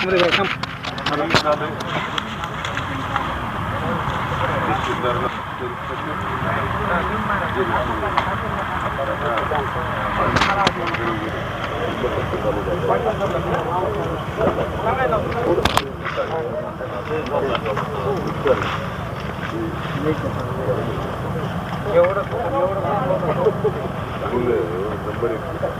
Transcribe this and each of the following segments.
चार पाचशे एकर शेती ना रस्ता असा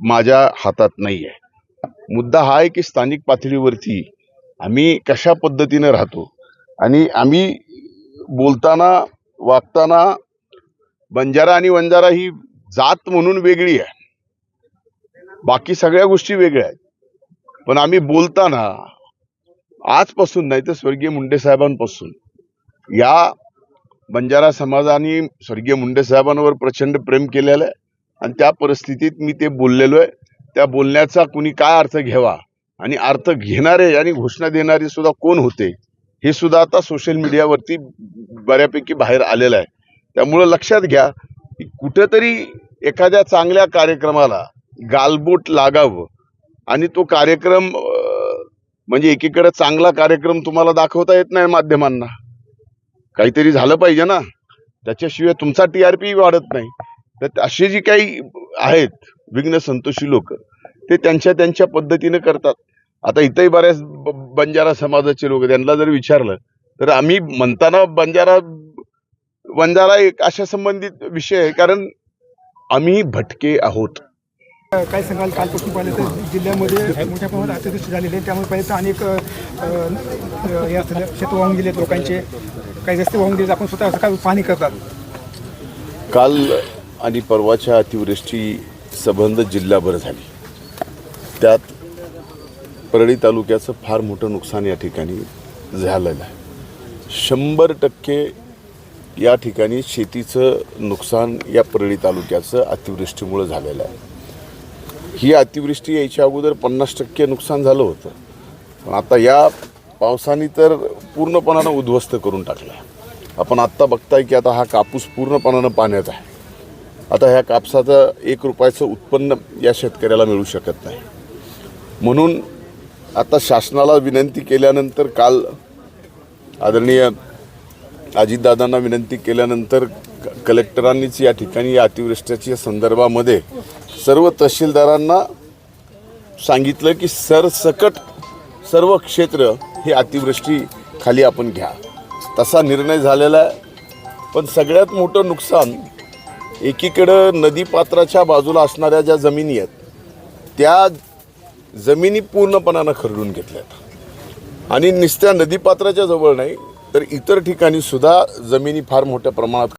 माझ्या हातात नाही आहे मुद्दा हा आहे की स्थानिक पातळीवरती आम्ही कशा पद्धतीने राहतो? आणि आम्ही बोलताना वागताना बंजारा आणि वंजारा ही जात म्हणून वेगळी आहे. बाकी सगळ्या गोष्टी वेगळ्या आहेत. पण आम्ही बोलताना आजपासून नाही तर स्वर्गीय मुंडे साहेबांपासून या बंजारा समाजाने स्वर्गीय मुंडे साहेबांवर प्रचंड प्रेम केलेलं आहे. आणि त्या परिस्थितीत मी ते बोललेलो आहे त्या बोलण्याचा कुणी काय अर्थ घ्यावा आणि अर्थ घेणारे आणि घोषणा देणारे सुद्धा कोण होते हे सुद्धा आता सोशल मीडियावरती बऱ्यापैकी बाहेर आलेलं आहे. त्यामुळं लक्षात घ्या की कुठंतरी एखाद्या चांगल्या कार्यक्रमाला गालबोट लागावं आणि तो कार्यक्रम म्हणजे एकीकडे चांगला कार्यक्रम तुम्हाला दाखवता येत नाही माध्यमांना. काहीतरी झालं पाहिजे ना? त्याच्याशिवाय तुमचा टी आर पी वाढत नाही. तर असे जी काही आहेत विघ्न संतोषी लोक ते त्यांच्या त्यांच्या पद्धतीने करतात. आता इथंही बऱ्याच बंजारा समाजाचे लोक त्यांना जर विचारलं तर आम्ही म्हणताना बंजारा बंजारा एक अशा संबंधित विषय आहे. कारण आम्ही भटके आहोत. काय सांगाल कालपासून पाहिलं तर जिल्ह्यामध्ये मोठ्या प्रमाणात अतिवृष्टी झालेली आहे. त्यामुळे पाहिलं तर अनेक हे शेत वाहून गेलेत लोकांचे. काही रस्ते वाहून गेले आपण स्वतः असं काय पाहणी करतात? काल आणि परवाच्या अतिवृष्टी सबंध जिल्हाभर झाली. त्यात परळी तालुक्याचं फार मोठं नुकसान या ठिकाणी झालेलं आहे. शंभर टक्के या ठिकाणी शेतीचं नुकसान या परळी तालुक्याचं अतिवृष्टीमुळं झालेलं आहे. ही अतिवृष्टी यायच्या अगोदर पन्नास टक्के नुकसान झालं होतं. पण आता या पावसाने तर पूर्णपणानं उद्ध्वस्त करून टाकलं आहे. आपण आत्ता बघताय की आता हा कापूस पूर्णपणानं पाण्यात आहे. आता ह्या कापसाचं एक रुपयाचं उत्पन्न या शेतकऱ्याला मिळू शकत नाही. म्हणून आता शासनाला विनंती केल्यानंतर काल आदरणीय अजितदादांना विनंती केल्यानंतर क- कलेक्टरांनीच या ठिकाणी या अतिवृष्टीच्या संदर्भामध्ये सर्व तहसीलदारांना सांगितलं की सरसकट सर्व क्षेत्र हे अतिवृष्टी खाली आपण घ्या. तसा निर्णय झालेला आहे. पण सगळ्यात मोठं नुकसान एकीकडं नदीपात्राच्या बाजूला असणाऱ्या ज्या जमिनी आहेत त्या जमिनी पूर्णपणानं खरडून घेतल्यात आणि नुसत्या नदीपात्राच्या जवळ नाही तर इतर ठिकाणी सुद्धा जमिनी फार मोठ्या प्रमाणात